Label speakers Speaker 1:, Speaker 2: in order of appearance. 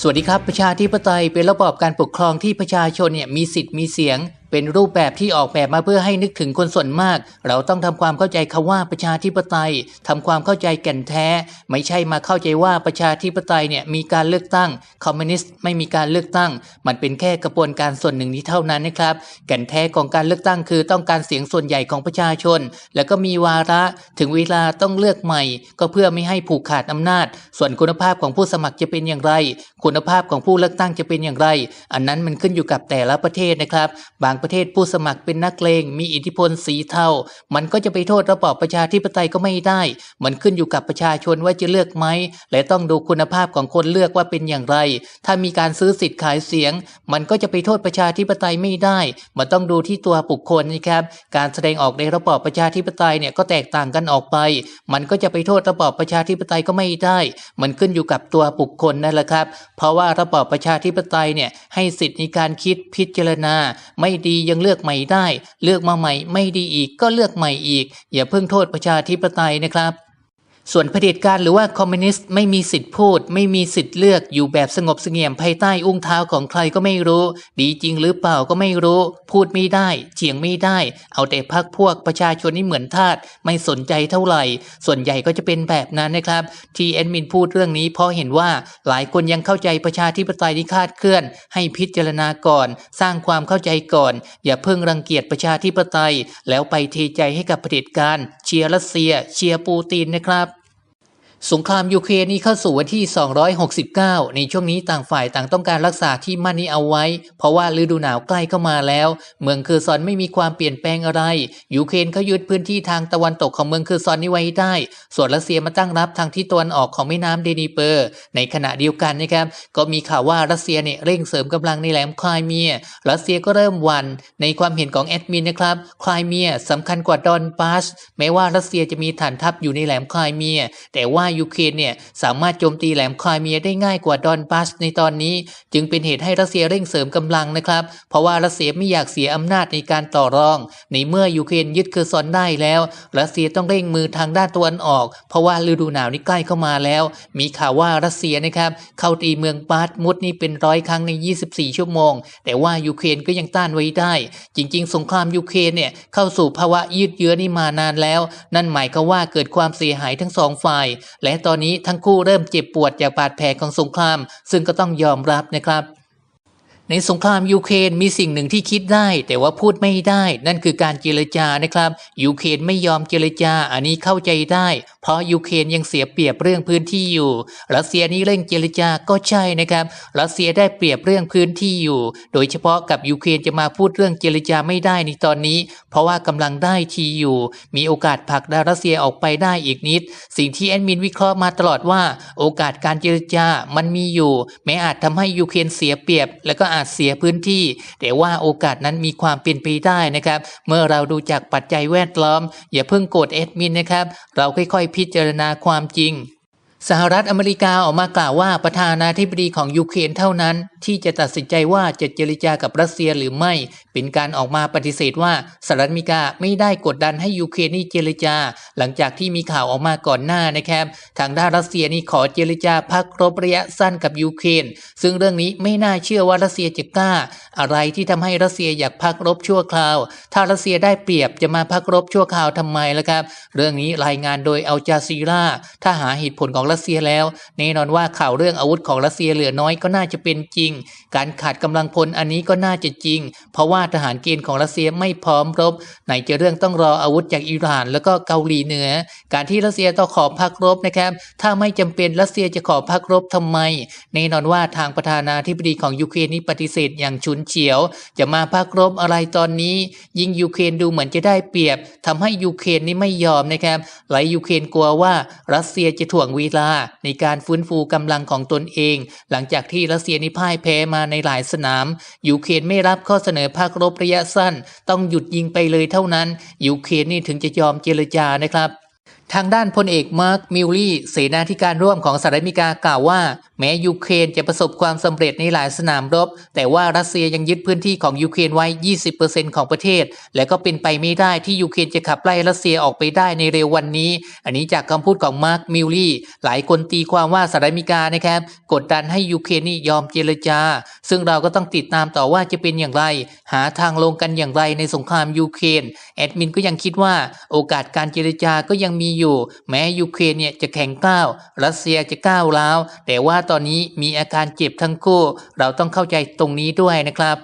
Speaker 1: สวัสดีครับ ประชาธิปไตยเป็นระบอบการปกครองที่ประชาชนเนี่ยมีสิทธิ์มีเสียงเป็นรูปแบบที่ออกแบบมาเพื่อให้นึกถึงคนส่วนมาก เราต้องทำความเข้าใจคำว่าประชาธิปไตยทำความเข้าใจแก่นแท้ ไม่ใช่มาเข้าใจว่าประชาธิปไตยเนี่ยมีการเลือกตั้ง คอมมิวนิสต์ไม่มีการเลือกตั้ง มันเป็นแค่กระบวนการส่วนหนึ่งนี้เท่านั้นนะครับ แก่นแท้ของการเลือกตั้งคือต้องการเสียงส่วนใหญ่ของประชาชน แล้วก็มีวาระถึงเวลาต้องเลือกใหม่ ก็เพื่อไม่ให้ผูกขาดอำนาจ ส่วนคุณภาพของผู้สมัครจะเป็นอย่างไร คุณภาพของผู้เลือกตั้งจะเป็นอย่างไร อันนั้นมันขึ้นอยู่กับแต่ละประเทศนะครับ บางประเทศผู้สมัครเป็นนักเลงมีอิทธิพลสีเทา มันก็จะไปโทษระบอบประชาธิปไตยก็ไม่ได้ มันขึ้นอยู่กับประชาชนว่าจะเลือกไหม และต้องดูคุณภาพของคนเลือกว่าเป็นอย่างไร ถ้ามีการซื้อสิทธิ์ขายเสียง มันก็จะไปโทษประชาธิปไตยไม่ได้ มันต้องดูที่ตัวบุคคลนะครับ การแสดงออกในระบอบประชาธิปไตยเนี่ยก็แตกต่างกันออกไป มันก็จะไปโทษระบอบประชาธิปไตยก็ไม่ได้ มันขึ้นอยู่กับตัวบุคคลนั่นแหละครับ เพราะว่าระบอบประชาธิปไตยเนี่ยให้สิทธิ์ในการคิดพิจารณาไม่ดียังเลือกใหม่ได้ เลือกมาใหม่ไม่ดีอีกก็เลือกใหม่อีก อย่าเพิ่งโทษประชาธิปไตยนะครับ ส่วนเผด็จการหรือว่าคอมมิวนิสต์ไม่มีสิทธิ์พูด ไม่มีสิทธิ์เลือกอยู่แบบสงบเสงี่ยมภายใต้อุ้งเท้าของใครก็ไม่รู้ ดีจริงหรือเปล่าก็ไม่รู้ พูดไม่ได้เฉียงไม่ได้ เอาแต่พักพวกประชาชนนี่เหมือนทาสไม่สนใจเท่าไหร่ ส่วนใหญ่ก็จะเป็นแบบนั้นนะครับ ที่แอดมินพูดเรื่องนี้เพราะเห็นว่าหลายคนยังเข้าใจประชาธิปไตยที่คาดเคลื่อน ให้พิจารณาก่อน สร้างความเข้าใจก่อน อย่าเพิ่งรังเกียจประชาธิปไตย แล้วไปเทใจให้กับเผด็จการ เชียร์รัสเซีย เชียร์ปูตินนะครับ สงครามยูเครนนี้เข้าสู่วันที่ 269 ในช่วงนี้ต่างฝ่ายต่างต้องการรักษาที่มั่นนี้เอาไว้ เพราะว่าฤดูหนาวใกล้เข้ามาแล้ว เมืองเคอร์ซอนไม่มีความเปลี่ยนแปลงอะไร ยูเครนเขายึดพื้นที่ทางตะวันตกของเมืองเคอร์ซอนนี้ไว้ได้ ส่วนรัสเซียมาตั้งรับทางที่ตะวันออกของแม่น้ำเดนีเปอร์ ในขณะเดียวกันนะครับ ก็มีข่าวว่ารัสเซียเนี่ยเร่งเสริมกำลังในแหลมคลายเมีย รัสเซียก็เริ่มวัน ในความเห็นของแอดมินนะครับ คลายเมียสำคัญกว่าดอนบาสแม้ว่ารัสเซียจะมีฐานทัพอยู่ในแหลมคลายเมีย แต่ว่ายูเครนเนี่ยสามารถโจมตีแหลมคลายเมียได้ง่ายกว่าดอนบาสในตอนนี้ จึงเป็นเหตุให้รัสเซียเร่งเสริมกำลังนะครับ เพราะว่ารัสเซียไม่อยากเสียอำนาจในการต่อรอง ในเมื่อยูเครนยึดเคอร์ซอนได้แล้วรัสเซียต้องเร่งมือทางด้านตะวันออก เพราะว่าฤดูหนาวนี้ใกล้เข้ามาแล้ว มีข่าวว่ารัสเซียนะครับเข้าตีเมืองบาสมุดนี่เป็นร้อยครั้งใน 24 ชั่วโมง แต่ว่ายูเครนก็ยังต้านไว้ได้ จริง ๆ สงครามยูเครนเนี่ยเข้าสู่ภาวะยืดเยื้อนี่มานานแล้ว นั่นหมายความว่าเกิดความเสียหายทั้งสองฝ่ายและตอนนี้ทั้งคู่เริ่มเจ็บปวดจากบาดแผลของสงคราม ซึ่งก็ต้องยอมรับนะครับ ในสงครามยูเครนมีสิ่งหนึ่งที่คิดได้ แต่ว่าพูดไม่ได้ นั่นคือการเจรจานะครับยูเครนไม่ยอมเจรจา อันนี้เข้าใจได้เพราะยูเครนยังเสียเปรียบเรื่องพื้นที่อยู่รัสเซียนี่เร่งเจรจาก็ใช่นะครับรัสเซียได้เปรียบเรื่องพื้นที่อยู่ โดยเฉพาะกับยูเครนจะมาพูดเรื่องเจรจาไม่ได้ในตอนนี้ เพราะว่ากำลังได้ทีอยู่ มีโอกาสผลักดันรัสเซียออกไปได้อีกนิด สิ่งที่แอดมินวิเคราะห์มาตลอดว่า โอกาสการเจรจามันมีอยู่แม้อาจทำให้ยูเครนเสียเปรียบ และก็อาจเสียพื้นที่ แต่ว่าโอกาสนั้นมีความเป็นไปได้นะครับ เมื่อเราดูจากปัจจัยแวดล้อม อย่าเพิ่งโกรธแอดมินนะครับ เราค่อยๆพิจารณาความจริง สหรัฐอเมริกาออกมากล่าวว่าประธานาธิบดีของยูเครนเท่านั้น ที่จะตัดสินใจว่าจะเจรจากับรัสเซียหรือไม่ เป็นการออกมาปฏิเสธว่าสหรัฐอเมริกาไม่ได้กดดันให้ยูเครนนี่เจรจา หลังจากที่มีข่าวออกมาก่อนหน้านะครับทางด้านรัสเซียนี่ขอเจรจาพักรบระยะสั้นกับยูเครนซึ่งเรื่องนี้ไม่น่าเชื่อว่ารัสเซียจะกล้า อะไรที่ทำให้รัสเซียอยากพักรบชั่วคราว ถ้ารัสเซียได้เปรียบจะมาพักรบชั่วคราวทำไมล่ะครับ เรื่องนี้รายงานโดยอัลจาซีราถ้าหาเหตุผลของรัสเซียแล้วแน่นอนว่าข่าวเรื่องอาวุธของรัสเซียเหลือน้อยก็น่าจะเป็นจริง การขาดกำลังพลอันนี้ก็น่าจะจริง เพราะว่าทหารเกณฑ์ของรัสเซียไม่พร้อมรบ ไหนจะเรื่องต้องรออาวุธจากอิหร่าน แล้วก็เกาหลีเหนือ การที่รัสเซียต้องขอพักรบนะครับ ถ้าไม่จำเป็นรัสเซียจะขอพักรบทำไมแน่นอนว่าทางประธานาธิบดีของยูเครนนี่ปฏิเสธอย่างฉุนเฉียว จะมาพักรบอะไรตอนนี้ ยิ่งยูเครนดูเหมือนจะได้เปรียบทำให้ยูเครนนี่ไม่ยอมนะครับหลายยูเครนกลัวว่ารัสเซียจะถ่วงเวลาในการฟื้นฟูกำลังของตนเอง หลังจากที่รัสเซียนิพ่ายแพ้มาในหลายสนาม ยูเครนไม่รับข้อเสนอภาครบระยะสั้น ต้องหยุดยิงไปเลยเท่านั้น ยูเครนนี่ถึงจะยอมเจรจานะครับทางด้านพลเอกมาร์คมิลลี่เสนาธิการร่วมของสหรัฐอเมริกากล่าวว่า แม้ยูเครนจะประสบความสำเร็จในหลายสนามรบ แต่ว่ารัสเซียยังยึดพื้นที่ของยูเครนไว้ 20%ของประเทศ และก็เป็นไปไม่ได้ที่ยูเครนจะขับไล่รัสเซียออกไปได้ในเร็ววันนี้ อันนี้จากคำพูดของมาร์คมิลลี่ หลายคนตีความว่าสหรัฐอเมริกานะครับกดดันให้ยูเครนนี่ยอมเจรจา ซึ่งเราก็ต้องติดตามต่อว่าจะเป็นอย่างไร หาทางลงกันอย่างไรในสงครามยูเครนแอดมินก็ยังคิดว่าโอกาสการเจรจาก็ยังมีอยู่ แม้ยูเครนเนี่ยจะแข็งก้าวรัสเซียจะก้าวร้าวแต่ว่าตอนนี้มีอาการเจ็บทั้งคู่ เราต้องเข้าใจตรงนี้ด้วยนะครับ